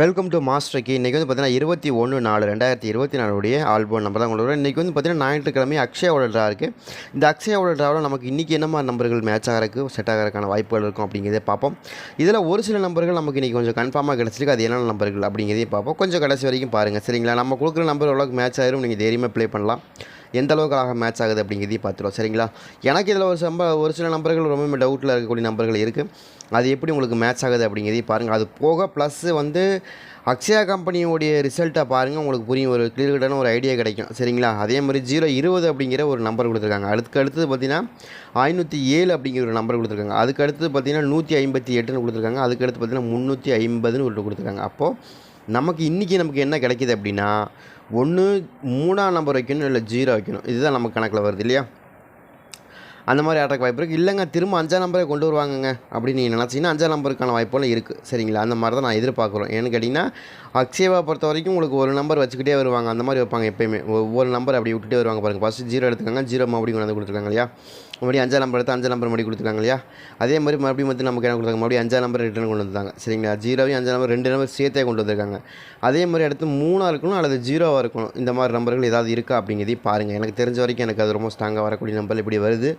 Welcome to மாஸ்டர்க்கு இன்றைக்கி வந்து பார்த்தீங்கன்னா இருபத்தி ஒன்று நாலு ரெண்டாயிரத்தி இருபத்தி நாலுடைய ஆல்பம் நம்பர் தான் உங்களுக்கு இன்றைக்கி வந்து பார்த்தீங்கன்னா ஞாயிற்றுக்கிழமை அக்ஷயாவோட ட்ரா இருக்குது இந்த அக்ஷயாவோட ட்ராவில் நமக்கு இன்றைக்கி என்ன மாதிரி நம்பர்கள் மேட்ச் ஆகிறதுக்கு செட் ஆகிறதுக்கான வாய்ப்புகள் இருக்கும் அப்படிங்கிறதே பார்ப்போம். இதில் ஒரு சில நம்பர்கள் நமக்கு இன்றைக்கி கொஞ்சம் கன்ஃபார்மாக கிடச்சிருக்கு. அது என்னென்ன நம்பர்கள் அப்படிங்கிறதையும் பார்ப்போம். கொஞ்சம் கடைசி வரைக்கும் பாருங்கள் சரிங்களா? நம்ம கொடுக்குற நம்பர் எவ்வளோக்கு மேட்ச் ஆயிரும். நீங்கள் தைரியமாக ப்ளே பண்ணலாம். எந்த அளவுக்கு அழகாக மேட்ச் ஆகுது அப்படிங்கிறதையும் பார்த்துருவோம். சரிங்களா? எனக்கு இதில் ஒரு சம்ப ஒரு சில நம்பர்கள் ரொம்ப டவுட்டில் இருக்கக்கூடிய நம்பர்கள் இருக்குது அது எப்படி உங்களுக்கு மேட்ச் ஆகுது அப்படிங்கிறதையும் பாருங்கள் அது போக ப்ளஸ்ஸு வந்து அக்ஷயா கம்பெனியோடைய ரிசல்ட்டை பாருங்கள் உங்களுக்கு புரியும். ஒரு கிளியர்கட்டான ஒரு ஐடியா கிடைக்கும். சரிங்களா? அதே மாதிரி ஜீரோ இருபது அப்படிங்கிற ஒரு நம்பர் கொடுத்துருக்காங்க. அதுக்கு அடுத்தது பார்த்தீங்கன்னா ஐநூற்றி ஏழு அப்படிங்கிற ஒரு நம்பர் கொடுத்துருக்காங்க. அதுக்கு அடுத்தது பார்த்தீங்கன்னா நூற்றி ஐம்பத்தி எட்டுன்னு கொடுத்துருக்காங்க. அதுக்கு அடுத்து பார்த்தீங்கன்னா முந்நூற்றி ஐம்பதுன்னு ஒரு கொடுத்துருக்காங்க. அப்போது நமக்கு இன்றைக்கி நமக்கு என்ன கிடைக்கிது அப்படின்னா ஒன்று மூணாம் நம்பர் வைக்கணும் இல்லை ஜீரோ வைக்கணும். இதுதான் நம்ம கணக்கில் வருது இல்லையா? அந்த மாதிரி ஆட்டக்கு வாய்ப்பு இருக்குது இல்லைங்க திரும்ப அஞ்சாம் நம்பரை கொண்டு வருவாங்கங்க அப்படின்னு நீங்கள் நினச்சிங்கன்னா அஞ்சாம் நம்பருக்கான வாய்ப்புகளும் இருக்குது சரிங்களா? அந்த மாதிரி தான் நான் எதிர்பார்க்குறோம். ஏன்னு கேட்டிங்கன்னா அக்ஷயவா பொறுத்த வரைக்கும் உங்களுக்கு ஒரு நம்பர் வச்சுக்கிட்டே வருவாங்க. அந்த மாதிரி வைப்பாங்க எப்பயுமே. ஒவ்வொரு நம்பர் அப்படி விட்டுட்டே வருவாங்க பாருங்கள் ஃபஸ்ட்டு ஜீரோ எடுத்துக்காங்க. ஜீரோ மறுபடியும் கொண்டு வந்து கொடுத்துருக்காங்க இல்லையா? மறுபடியும் அஞ்சாம் நம்பர் எடுத்து அஞ்சாம் நம்பர் மறுபடியும் கொடுத்துருக்காங்க இல்லையா? அதே மாதிரி மறுபடியும் வந்து நமக்கு என்ன கொடுத்தாங்க? மறுபடியும் அஞ்சாம் நம்பர் ரிட்டர்ன் கொண்டு வந்தாங்க சரிங்களா? ஜீரோவையும் அஞ்சாம் நம்பர் ரெண்டு நம்பர் சேர்த்தே கொண்டு வந்திருக்காங்க. அதே மாதிரி அடுத்து மூணாக இருக்கணும் அல்லது ஜீரோவாக இருக்கணும் இந்த மாதிரி நம்பர்கள் ஏதாவது இருக்கா அப்படிங்கிறதையும் பாருங்கள் எனக்கு தெரிஞ்ச வரைக்கும் எனக்கு அது ரொம்ப ஸ்ட்ராங்காக வரக்கூடிய நம்பர் இப்படி வருது.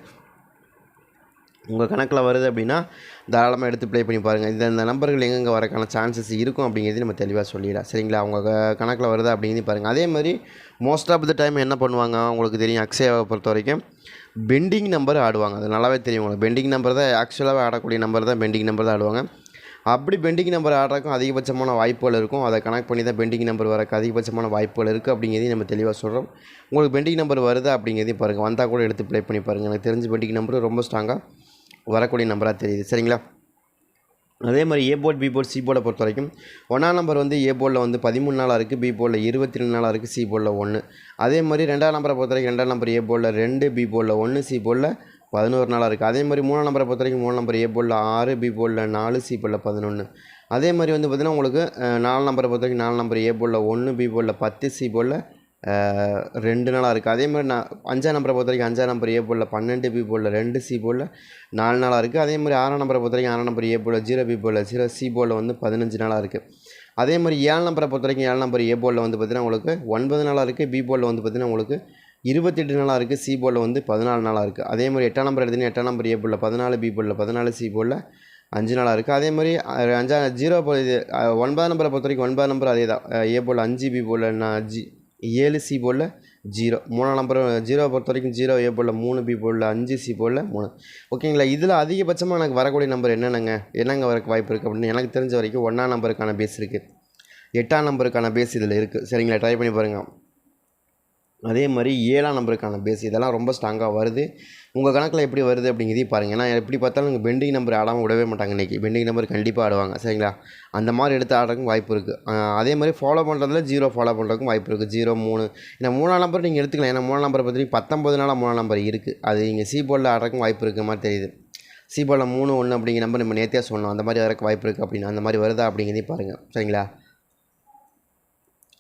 உங்கள் கணக்கில் வருது அப்படின்னா தாராளமாக எடுத்து ப்ளே பண்ணி பாருங்கள் இந்த இந்த நம்பர்கள் எங்கெங்கே வரக்கான சான்சஸ் இருக்கும் அப்படிங்கிறது நம்ம தெளிவாக சொல்லிடலாம் சரிங்களா? அவங்க கணக்கில் வருதா அப்படிங்கிறது பாருங்கள் அதே மாதிரி மோஸ்ட் ஆஃப் த டைம் என்ன பண்ணுவாங்க? உங்களுக்கு தெரியும் அக்ஷயாவை பொறுத்த வரைக்கும் பெண்டிங் நம்பர் ஆடுவாங்க. அது நல்லாவே தெரியும் உங்களுக்கு. பெண்டிங் நம்பர் தான் ஆக்சுவலாக ஆடக்கூடிய நம்பர் தான் பெண்டிங் நம்பர் தான் ஆடுவாங்க. அப்படி பெண்டிங் நம்பர் ஆடுறதுக்கும் அதிகபட்சமான வாய்ப்புகள் இருக்கும். அதை கனெக்ட் பண்ணி தான் பெண்டிங் நம்பர் வரக்கு அதிகபட்சமான வாய்ப்புகள் இருக்குது அப்படிங்கிறதையும் நம்ம தெளிவாக சொல்கிறோம் உங்களுக்கு பெண்டிங் நம்பர் வருதா அப்படிங்கிறதையும் பாருங்கள் வந்தால் கூட எடுத்து ப்ளே பண்ணி பாருங்கள் எனக்கு தெரிஞ்ச பெண்டிங் நம்பர் ரொம்ப ஸ்ட்ராங்காக வரக்கூடிய நம்பராக தெரியுது. சரிங்களா? அதே மாதிரி A board B board C போர்டை பொறுத்த வரைக்கும் ஒன்றாம் நம்பர் வந்து ஏ போர்டில் வந்து பதிமூணு நாளாக இருக்குது பி போர்டில் இருபத்தி ரெண்டு நாளாக இருக்குது சி போர்டில் ஒன்று அதே மாதிரி ரெண்டாம் நம்பரை பொறுத்த வரைக்கும் ரெண்டாம் நம்பர் ஏ போர்டில் ரெண்டு பி போர்டில் ஒன்று சி போர்டில் பதினோரு நாளாக இருக்குது அதே மாதிரி மூணாம் நம்பரை பொறுத்த வரைக்கும் மூணு நம்பர் ஏ போர்டில் ஆறு பி போர்டில் நாலு சி போர்டில் பதினொன்று அதே மாதிரி வந்து பார்த்திங்கன்னா உங்களுக்கு நாலு நம்பரை பொறுத்த வரைக்கும் நாலு நம்பர் ஏ போர்டில் ஒன்று பி போர்டில் பத்து சி போர்டில் ரெண்டு நாளாக இருக்குது. அதே மாதிரி நான் அஞ்சாம் நம்பரை பொறுத்த வரைக்கும் அஞ்சாம் நம்பர் ஏ போர்டில் பன்னெண்டு பி போர்டில் ரெண்டு சி போர்டில் நாலு நாளாக இருக்குது. அதே மாதிரி ஆறாம் நம்பரை பொறுத்த வரைக்கும் ஆறாம் நம்பர் ஏ போர்டில் ஜீரோ பி போர்டில் ஜீரோ சி போர்டில் வந்து பதினஞ்சு நாளாக இருக்குது. அதே மாதிரி ஏழு நம்பரை பொறுத்த வரைக்கும் ஏழு நம்பர் ஏ போர்டில் வந்து பார்த்திங்கன்னா உங்களுக்கு ஒன்பது நாளாக இருக்குது. பி போர்டில் வந்து பார்த்திங்கன்னா உங்களுக்கு இருபத்தெட்டு நாளாக இருக்குது. சி போர்டில் வந்து பதினாலு நாளாக இருக்குது. அதே மாதிரி எட்டாம் நம்பர் எடுத்தீங்கன்னா எட்டாம் நம்பர் ஏ போர்டில் பதினாலு பி போர்டில் பதினாலு சி போர்டில் அஞ்சு நாளாக இருக்குது. அதே மாதிரி அஞ்சா ஜீரோ இது ஒன்பதாம் நம்பரை பொறுத்த வரைக்கும் ஒன்பதாம் நம்பர் அதே தான். ஏ போர்டில் அஞ்சு பி போர்டில் நான் ஜி ஏழு சி போர்டில் ஜீரோ மூணாம் நம்பர் ஜீரோ பொறுத்த வரைக்கும் ஜீரோ ஏ போர்டில் மூணு பி போர்டில் அஞ்சு சி போர்டில் மூணு. ஓகேங்களா இதில் அதிகபட்சமாக எனக்கு வரக்கூடிய நம்பர் என்னென்னங்க? என்னங்க வரக்கு வாய்ப்பு இருக்குது அப்படின்னு எனக்கு தெரிஞ்ச வரைக்கும் ஒன்றாம் நம்பருக்கான பேஸ் இருக்குது எட்டாம் நம்பருக்கான பேஸ் இதில் இருக்குது சரிங்களா ட்ரை பண்ணி பாருங்கள் அதே மாதிரி ஏழாம் நம்பருக்கான பேஸ் இதெல்லாம் ரொம்ப ஸ்ட்ராங்காக வருது. உங்கள் கணக்கில் எப்படி வருது அப்படிங்கிறதையும் பாருங்கள் ஏன்னா எப்படி பார்த்தாலும் நீங்கள் பெண்டிங் நம்பர் ஆடாமல் விடவே மாட்டாங்க இன்றைக்கி பெண்டிங் நம்பர் கண்டிப்பாக ஆடுவாங்க சரிங்களா? அந்த மாதிரி எடுத்து ஆடுறதுக்கும் வாய்ப்பு இருக்குது அதே மாதிரி ஃபாலோ பண்ணுறதுல ஜீரோ ஃபாலோ பண்ணுறதுக்கும் வாய்ப்பு இருக்குது ஜீரோ மூணு. ஏன்னா மூணாம் நம்பர் நீங்கள் எடுத்துக்கலாம். ஏன்னா மூணாம் நம்பரை பற்றி பத்தொம்பது நாளாக மூணாம் நம்பர் இருக்குது அது நீங்கள் சி போர்டில் ஆடுறதுக்கும் வாய்ப்பு இருக்கிற மாதிரி தெரியுது. சி போர்டில் மூணு ஒன்று அப்படிங்கிற நம்பர் நம்ம நேற்றே சொன்னோம். அந்த மாதிரி வரக்கு வாய்ப்பு இருக்குது அப்படின்னு அந்த மாதிரி வருதா அப்படிங்கிறதையும் பாருங்கள் சரிங்களா?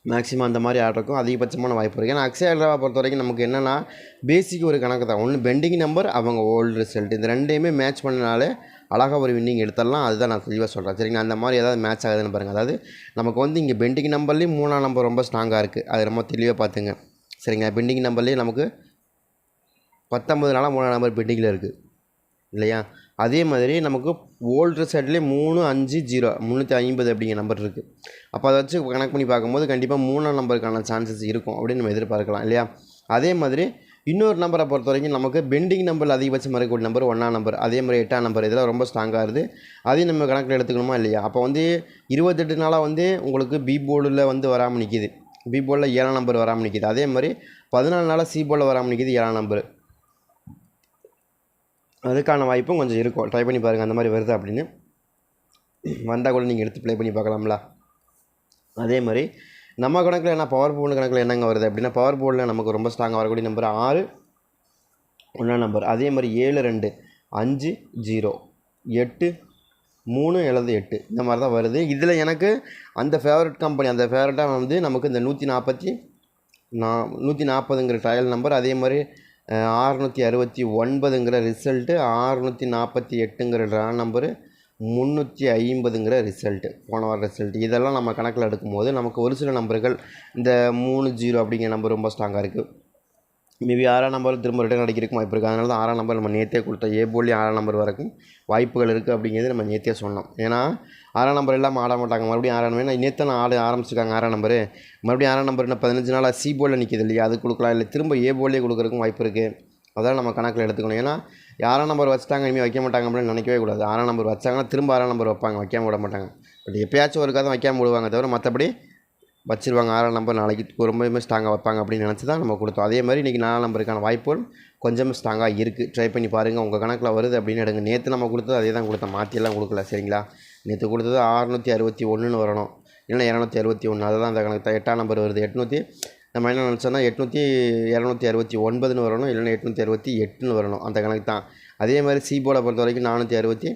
மேக்ஸிமம் அந்த மாதிரி ஆடுறதுக்கும் அதிகபட்சமான வாய்ப்பு இருக்குது ஏன்னா அக்ஷயா ட்ராவை பொறுத்த வரைக்கும் நமக்கு என்னென்னா பேசிக் ஒரு கணக்கு தான். ஒன்று பெண்டிங் நம்பர் அவங்க ஓல்டு ரிசல்ட் இந்த ரெண்டையுமே மேட்ச் பண்ணனாலே அழகாக ஒரு வின்னிங் எடுத்துடலாம். அதுதான் நான் தெளிவாக சொல்கிறேன் சரிங்களா? அந்த மாதிரி ஏதாவது மேட்ச் ஆகுதுன்னு பாருங்கள் அதாவது நமக்கு வந்து இங்கே பெண்டிங் நம்பர்லேயும் மூணாம் நம்பர் ரொம்ப ஸ்ட்ராங்காக இருக்குது அது ரொம்ப தெளிவாக பார்த்துங்க சரிங்க பெண்டிங் நம்பர்லேயும் நமக்கு பத்தொம்பது நாளாக மூணாம் நம்பர் பெண்டிங்கில் இருக்குது இல்லையா? அதே மாதிரி நமக்கு ஓல்டு சைட்லேயே மூணு அஞ்சு ஜீரோ முந்நூற்றி ஐம்பது அப்படிங்கிற நம்பர் இருக்குது அப்போ அதை வச்சு கணக்கு பண்ணி பார்க்கும்போது கண்டிப்பாக மூணாம் நம்பருக்கான சான்சஸ் இருக்கும் அப்படின்னு நம்ம எதிர்பார்க்கலாம் இல்லையா? அதே மாதிரி இன்னொரு நம்பரை பொறுத்த வரைக்கும் நமக்கு பெண்டிங் நம்பரில் அதிகபட்சம் இருக்கக்கூடிய நம்பர் ஒன்றாம் நம்பர் அதே மாதிரி எட்டாம் நம்பர் இதெல்லாம் ரொம்ப ஸ்ட்ராங்காக இருக்குது அதையும் நம்ம கணக்கில் எடுத்துக்கணுமா இல்லையா? அப்போ வந்து இருபத்தெட்டு நாளாக வந்து உங்களுக்கு பி போர்டில் வந்து வராமல் நிற்கிது பி போர்டில் ஏழாம் நம்பர் வராமல் நிற்கிது அதே மாதிரி பதினாலு நாளாக சி போர்டில் வராமல் நிற்கிது ஏழாம் நம்பர் அதுக்கான வாய்ப்பும் கொஞ்சம் இருக்கும். ட்ரை பண்ணி பாருங்கள் அந்த மாதிரி வருது அப்படின்னு. வந்தால் கூட நீங்கள் எடுத்து ப்ளே பண்ணி பார்க்கலாம்ல. அதே மாதிரி நம்ம கணக்கில் என்ன பவர் போர்டு கணக்கில் என்னங்க வருது அப்படின்னா பவர் போர்டில் நமக்கு ரொம்ப ஸ்ட்ராங்காக வரக்கூடிய நம்பர் ஆறு ஒன்றாம் நம்பர் அதே மாதிரி ஏழு ரெண்டு அஞ்சு ஜீரோ எட்டு மூணு எழுது எட்டு. இந்த மாதிரி தான் வருது. இதில் எனக்கு அந்த ஃபேவரட் கம்பெனி அந்த ஃபேவரட்டாக வந்து நமக்கு இந்த நூற்றி நாற்பத்தி நா நூற்றி நாற்பதுங்கிற ட்ரையல் நம்பர் அதே மாதிரி அறுநூற்றி அறுபத்தி ஒன்பதுங்கிற ரிசல்ட்டு ஆறுநூற்றி நாற்பத்தி எட்டுங்கிற ட்ரா நம்பரு முந்நூற்றி ஐம்பதுங்கிற ரிசல்ட்டு போன வாரம் ரிசல்ட் இதெல்லாம் நம்ம கணக்கில் எடுக்கும்போது நமக்கு ஒரு சில நம்பர்கள் இந்த மூணு ஜீரோ அப்படிங்கிற நம்பர் ரொம்ப ஸ்ட்ராங்காக இருக்குது மேபி ஆறாம் நம்பர் திரும்ப ரிட்டர்ன் அடிக்கிறதுக்கு வாய்ப்பு இருக்குது அதனால தான் ஆறாம் நம்பர் நம்ம நேற்றே கொடுத்தோம் ஏ போலி ஆறாம் நம்பர் வரைக்கும் வாய்ப்புகள் இருக்குது அப்படிங்கிறது நம்ம நேற்றே சொன்னோம். ஏன்னா ஆறாம் நம்பர் எல்லாம் ஆட மாட்டாங்க. மறுபடியும் ஆறாம் நம்பர் நேற்று நான் ஆட ஆரம்பிச்சிருக்காங்க ஆறாம் நம்பர் மறுபடியும் ஆறாம் நம்பர் இன்னும் பதினஞ்சு நாளாக சி போலில் நிற்கிது இல்லையா? அது கொடுக்கலாம். இல்லை திரும்ப ஏ போலே கொடுக்குறதுக்கும் வாய்ப்பு இருக்குது அதெல்லாம் நம்ம கணக்கில் எடுத்துக்கணும். ஏன்னா ஆறாம் நம்பர் வச்சுட்டாங்க இனிமேல் வைக்க மாட்டாங்க அப்படின்னு நினைக்கவே கூடாது. ஆறாம் நம்பர் வச்சாங்கன்னா திரும்ப ஆறாம் நம்பர் வைப்பாங்க. வைக்காம விட மாட்டாங்க. பட் எப்பயாச்சும் ஒரு தான் வைக்காம விடுவாங்க தவிர மற்றபடி வச்சுருவாங்க ஆறாம் நம்பர் நாளைக்கு ரொம்பவுமே ஸ்ட்ராங்காக வைப்பாங்க அப்படின்னு நினச்சி தான் நம்ம கொடுத்தோம். அதே மாதிரி இன்றைக்கி நாலாம் நம்பருக்கான வாய்ப்புகள் கொஞ்சம் ஸ்ட்ராங்காக இருக்குது ட்ரை பண்ணி பாருங்கள் உங்கள் கணக்கில் வருது அப்படின்னு எடுங்க. நேற்று நம்ம கொடுத்தது அதே தான் கொடுத்தோம். மாற்றியெல்லாம் கொடுக்கல சரிங்களா? நேற்று கொடுத்தது அறுநூற்றி அறுபத்தி ஒன்றுன்னு வரணும். இல்லைன்னா இரநூத்தி அறுபத்தி ஒன்று அதுதான் அந்த கணக்கு. தான் எட்டாம் நம்பர் வருது. எட்நூற்றி நம்ம என்ன நினச்சோன்னா எட்நூற்றி இரநூத்தி அறுபத்தி ஒன்பதுன்னு வரணும் இல்லைன்னா எட்நூற்றி அறுபத்தி எட்டுன்னு வரணும். அந்த கணக்கு தான். அதே மாதிரி சி போர்டை பொறுத்த வரைக்கும் நானூற்றி அறுபத்தி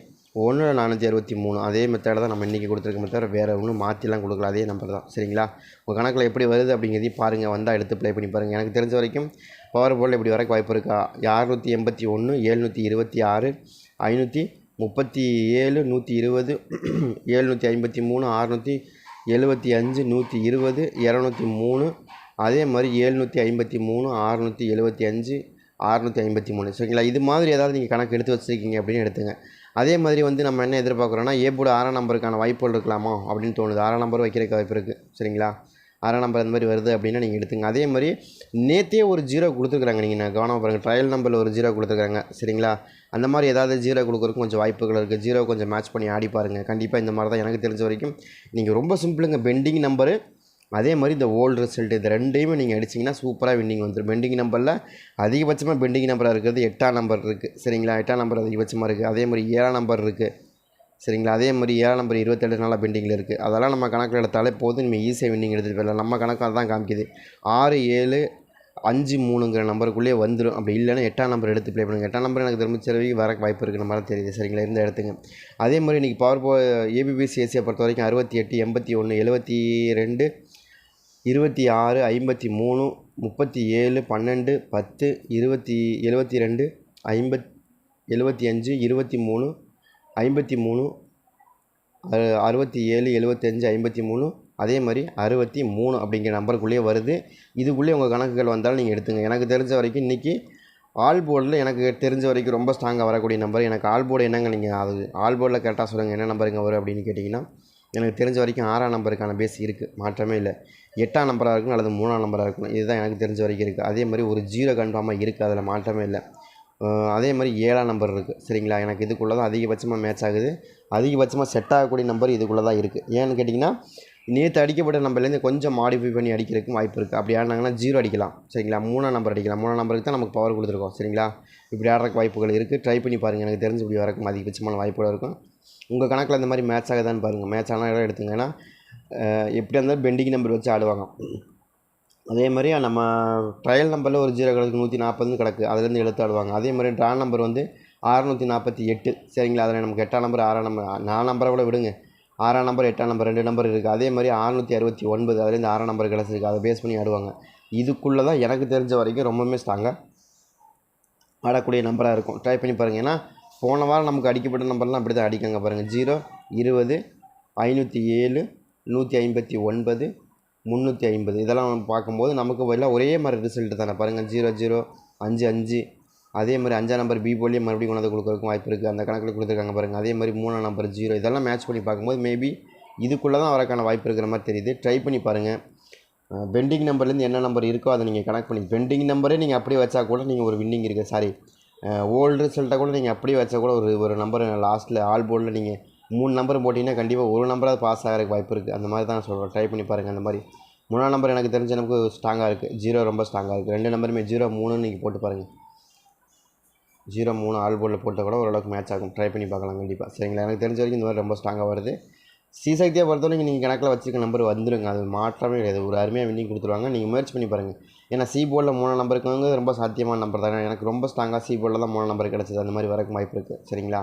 ஒன்று நானூற்றி அறுபத்தி மூணு. அதே மெத்தடை தான் நம்ம இன்றைக்கி கொடுத்துருக்கோமே தவிர வேறு ஒன்றும் மாற்றிலாம் கொடுக்கல. அதே நம்பர் தான். சரிங்களா? உங்கள் கணக்கில் எப்படி வருது அப்படிங்கிறதையும் பாருங்கள் வந்தால் எடுத்து ப்ளே பண்ணி பாருங்கள் எனக்கு தெரிஞ்ச வரைக்கும் பவர் போர்டில் இப்படி வரைக்கும் வாய்ப்பு இருக்கா? அறுநூற்றி எண்பத்தி ஒன்று ஏழ்நூற்றி இருபத்தி ஆறு ஐநூற்றி முப்பத்தி ஏழு நூற்றி இருபது ஏழ்நூற்றி ஐம்பத்தி மூணு அறுநூற்றி எழுபத்தி அஞ்சு நூற்றி இருபது இரநூத்தி மூணு. அதே மாதிரி ஏழ்நூற்றி ஐம்பத்தி மூணு அறுநூற்றி எழுபத்தி அஞ்சு அறுநூற்றி ஐம்பத்தி மூணு. சரிங்களா? இது மாதிரி ஏதாவது நீங்கள் கணக்கு எடுத்து வச்சுருக்கீங்க அப்படின்னு எடுத்துங்க. அதே மாதிரி வந்து நம்ம என்ன எதிர்பார்க்குறோன்னா ஏ போர்டு ஆறாம் நம்பருக்கான வாய்ப்புகள் இருக்கலாமா அப்படின்னு தோணுது. ஆறாம் நம்பர் வைக்கிறதுக்கு வாய்ப்பு இருக்குது சரிங்களா? ஆறாம் நம்பர் அந்த மாதிரி வருது அப்படின்னா நீங்கள் எடுத்துங்க. அதே மாதிரி நேற்றே ஒரு ஜீரோ கொடுத்துருக்குறாங்க. நீங்கள் நான் கவனம் பாருங்கள் ட்ரையல் நம்பரில் ஒரு ஜீரோ கொடுத்துருக்காங்க சரிங்களா? அந்த மாதிரி ஏதாவது ஜீரோ கொடுக்குறதுக்கு கொஞ்சம் வாய்ப்புகள் இருக்குது ஜீரோ கொஞ்சம் மேட்ச் பண்ணி ஆடி பாருங்கள் கண்டிப்பாக இந்த மாதிரி தான் எனக்கு தெரிஞ்ச வரைக்கும். நீங்கள் ரொம்ப சிம்பிளுங்க பெண்டிங் நம்பரு அதே மாதிரி இந்த ஓல்டு ரிசல்ட் இது ரெண்டையுமே நீங்கள் அடிச்சிங்கன்னா சூப்பராக வின்னிங் வந்துடும் பெண்டிங் நம்பரில் அதிகபட்சமாக பெண்டிங் நம்பராக இருக்கிறது எட்டாம் நம்பர் இருக்குது சரிங்களா? எட்டாம் நம்பர் அதிகபட்சமாக இருக்குது அதே மாதிரி ஏழாம் நம்பர் இருக்குது சரிங்களா? அதே மாதிரி ஏழாம் நம்பர் இருபத்தெட்டு நாளாக பெண்டிங்கில் இருக்குது அதெல்லாம் நம்ம கணக்கில் எடுத்தாலே போதும். நம்ம ஈஸியாக வின்னிங் எடுத்துகிட்டு போயிடலாம். நம்ம கணக்கு தான் காமிக்குது. ஆறு ஏழு அஞ்சு மூணுங்கிற நம்பருக்குள்ளேயே வந்துடும் அப்படி இல்லைன்னா எட்டாம் நம்பர் எடுத்து ப்ளே பண்ணுங்கள் எட்டாம் நம்பர் எனக்கு திரும்ப செலவி வர வாய்ப்பு இருக்குது மாதிரி தெரியுது. சரிங்களா? இருந்த இடத்துங்க அதே மாதிரி இன்றைக்கி பவர் போ ஏபிபிசிஎஸ்சியை பொறுத்த வரைக்கும் அறுபத்தி எட்டு எண்பத்தி ஒன்று எழுபத்தி ரெண்டு இருபத்தி ஆறு ஐம்பத்தி மூணு முப்பத்தி ஏழு பன்னெண்டு பத்து இருபத்தி எழுபத்தி ரெண்டு ஐம்பத் எழுபத்தி அஞ்சு இருபத்தி மூணு ஐம்பத்தி மூணு அறுபத்தி ஏழு எழுபத்தஞ்சு ஐம்பத்தி மூணு அதே மாதிரி அறுபத்தி மூணு அப்படிங்கிற நம்பருக்குள்ளேயே வருது. இதுக்குள்ளேயே உங்கள் கணக்குகள் வந்தாலும் நீங்கள் எடுத்துங்க. எனக்கு தெரிஞ்ச வரைக்கும் இன்றைக்கி ஆல் போர்டில் எனக்கு தெரிஞ்ச வரைக்கும் ரொம்ப ஸ்ட்ராங்காக வரக்கூடிய நம்பர். எனக்கு ஆல் போர்டு என்னங்க நீங்கள் அது ஆல் போர்டில் கரெக்டாக சொல்லுங்கள் என்ன நம்பருங்க வரும் அப்படின்னு கேட்டிங்கன்னா எனக்கு தெரிஞ்ச வரைக்கும் ஆறாம் நம்பருக்கான பேஸ் இருக்குது மாற்றமே இல்லை. எட்டாம் நம்பராக இருக்கணும் அல்லது மூணாம் நம்பராக இருக்கணும். இதுதான் எனக்கு தெரிஞ்ச வரைக்கும் இருக்குது அதே மாதிரி ஒரு ஜீரோ கன்ஃபார்மாக இருக்குது அதில் மாற்றமே இல்லை. அதே மாதிரி ஏழாம் நம்பர் இருக்குது சரிங்களா? எனக்கு இதுக்குள்ளே தான் அதிகபட்சமாக மேட்ச் ஆகுது. அதிகபட்சமாக செட் ஆகக்கூடிய நம்பர் இதுக்குள்ளே தான் இருக்குது ஏன்னு கேட்டிங்கன்னா நேற்று அடிக்கப்பட்ட நம்பர்லேருந்து கொஞ்சம் மாடிஃபை பண்ணி அடிக்கிறதுக்கும் வாய்ப்பு இருக்குது அப்படி ஆடினாங்கன்னா ஜீரோ அடிக்கலாம். சரிங்களா? மூணாம் நம்பர் அடிக்கலாம். மூணாம் நம்பருக்கு தான் நமக்கு பவர் கொடுத்துருக்கோம். சரிங்களா? இப்படி ஆடுறக்கு வாய்ப்புகள் இருக்குது ட்ரை பண்ணி பாருங்கள் எனக்கு தெரிஞ்சு இப்படி வரக்கும் அதிகபட்சமான வாய்ப்புகள் இருக்கும். உங்கள் கணக்கில் இந்த மாதிரி மேட்ச் ஆகுதான்னு பாருங்கள் மேட்ச் ஆனால் இடம் எடுத்துங்க ஏன்னா எப்படி இருந்தாலும் பெண்டிங் நம்பர் வச்சு ஆடுவாங்க. அதே மாதிரி நம்ம ட்ரையல் நம்பரில் ஒரு ஜீரோ கிடக்கு நூற்றி நாற்பதுன்னு கிடக்கு. அதுலேருந்து எடுத்து ஆடுவாங்க. அதே மாதிரி ட்ரா நம்பர் வந்து ஆறுநூற்றி நாற்பத்தி எட்டு. சரிங்களா? அதில் நமக்கு எட்டாம் நம்பர் ஆறாம் நம்பர் நாலு நம்பரை கூட விடுங்க. ஆறாம் நம்பர் எட்டாம் நம்பர் ரெண்டு நம்பர் இருக்குது அதே மாதிரி அறநூற்றி அறுபத்தி ஒன்பது அதுலேருந்து ஆறாம் நம்பர் கிடச்சிருக்கு. அதை பேஸ் பண்ணி ஆடுவாங்க. இதுக்குள்ளே தான் எனக்கு தெரிஞ்ச வரைக்கும் ரொம்பவுமே ஸ்ட்ராங்காக ஆடக்கூடிய நம்பராக இருக்கும். ட்ரை பண்ணி பாருங்கள் ஏன்னா போன வாரம் நமக்கு அடிக்கப்பட்ட நம்பர்லாம் அப்படி தான் அடிக்காங்க பாருங்கள் ஜீரோ இருபது ஐநூற்றி ஏழு நூற்றி ஐம்பத்தி ஒன்பது முந்நூற்றி ஐம்பது. இதெல்லாம் பார்க்கும்போது நமக்கு எல்லாம் ஒரே மாதிரி ரிசல்ட்டு தானே. பாருங்கள் ஜீரோ ஜீரோ அஞ்சு அஞ்சு. அதே மாதிரி அஞ்சாம் நம்பர் பி போலியும் மறுபடியும் கொண்டாந்து கொடுக்குறதுக்கும் வாய்ப்பு இருக்குது அந்த கணக்கில் கொடுத்துருக்காங்க பாருங்கள் அதே மாதிரி மூணாம் நம்பர் ஜீரோ இதெல்லாம் மேட்ச் பண்ணி பார்க்கும்போது மேபி இதுக்குள்ளே தான் வரக்கான வாய்ப்பு இருக்கிற மாதிரி தெரியுது. ட்ரை பண்ணி பாருங்கள் பெண்டிங் நம்பர்லேருந்து என்ன நம்பர் இருக்கோ அதை நீங்கள் கனெக்ட் பண்ணி பெண்டிங் நம்பரே நீங்கள் அப்படியே வச்சா கூட நீங்கள் ஒரு வின்னிங் இருக்குது சாரி ஓல்டு ரிசல்ட்டை கூட நீங்கள் அப்படியே வச்சா கூட ஒரு ஒரு நம்பர் லாஸ்ட்டில் ஆல் போர்டில் நீங்கள் மூணு நம்பர் போட்டிங்கன்னா கண்டிப்பாக ஒரு நம்பராக பாஸ் ஆகிறதுக்கு வாய்ப்பு இருக்குது அந்த மாதிரி தான் சொல்கிறேன் ட்ரை பண்ணி பாருங்கள் அந்த மாதிரி. மூணாம் நம்பர் எனக்கு தெரிஞ்ச நமக்கு ஸ்ட்ராங்காக இருக்குது ஜீரோ ரொம்ப ஸ்ட்ராங்காக இருக்குது ரெண்டு நம்பருமே ஜீரோ மூணுன்னு நீங்கள் போட்டு பாருங்கள் ஜீரோ மூணு ஆல் போர்டில் போட்டால் கூட ஓரளவுக்கு மேட்ச் ஆகும். ட்ரை பண்ணி பார்க்கலாம் கண்டிப்பாக சரிங்களா? எனக்கு தெரிஞ்ச வரைக்கும் இந்த மாதிரி ரொம்ப ஸ்ட்ராங்காக வருது. சீசக்தியை பொறுத்தவரைக்கும் நீங்கள் கணக்கில் வச்சுருக்க நம்பர் வந்துடுங்க அது மாற்றமே கிடையாது. ஒரு அருமையாக வின்னிங் கொடுத்துருவாங்க. நீங்கள் முயற்சி பண்ணி பாருங்கள் ஏன்னா சி போர்டில் மூணு நம்பர் ரொம்ப சாத்தியமான நம்பர் தானே. எனக்கு ரொம்ப ஸ்ட்ராங்காக சி போர்டில் தான் மூணு நம்பர் கிடச்சிது. அந்த மாதிரி வரக்கு வாய்ப்பு இருக்குது சரிங்களா?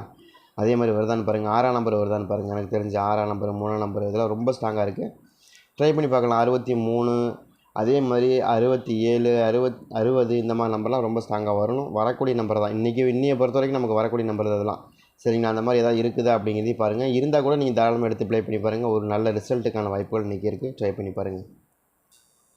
அதே மாதிரி வருதான்னு பாருங்கள் ஆறாம் நம்பர் வருதான்னு பாருங்கள் எனக்கு தெரிஞ்ச ஆறாம் நம்பர் மூணாம் நம்பர் இதெல்லாம் ரொம்ப ஸ்ட்ராங்காக இருக்குது ட்ரை பண்ணி பார்க்கலாம். அறுபத்தி மூணு அதே மாதிரி அறுபத்தி ஏழு அறுபத் அறுபது இந்த மாதிரி நம்பர்லாம் ரொம்ப ஸ்ட்ராங்காக வரணும். வரக்கூடிய நம்பர் தான். இன்றைக்கி இன்னையை பொறுத்த வரைக்கும் நமக்கு வரக்கூடிய நம்பர் அதெல்லாம் சரிங்களா? அந்த மாதிரி ஏதாவது இருக்குதா அப்படிங்கிறதையும் பாருங்கள் இருந்தால் கூட நீங்கள் தாராளமாக எடுத்து ப்ளே பண்ணி பாருங்கள் ஒரு நல்ல ரிசல்ட்டுக்கான வாய்ப்புகள் இன்றைக்கி இருக்குது ட்ரை பண்ணி பாருங்கள்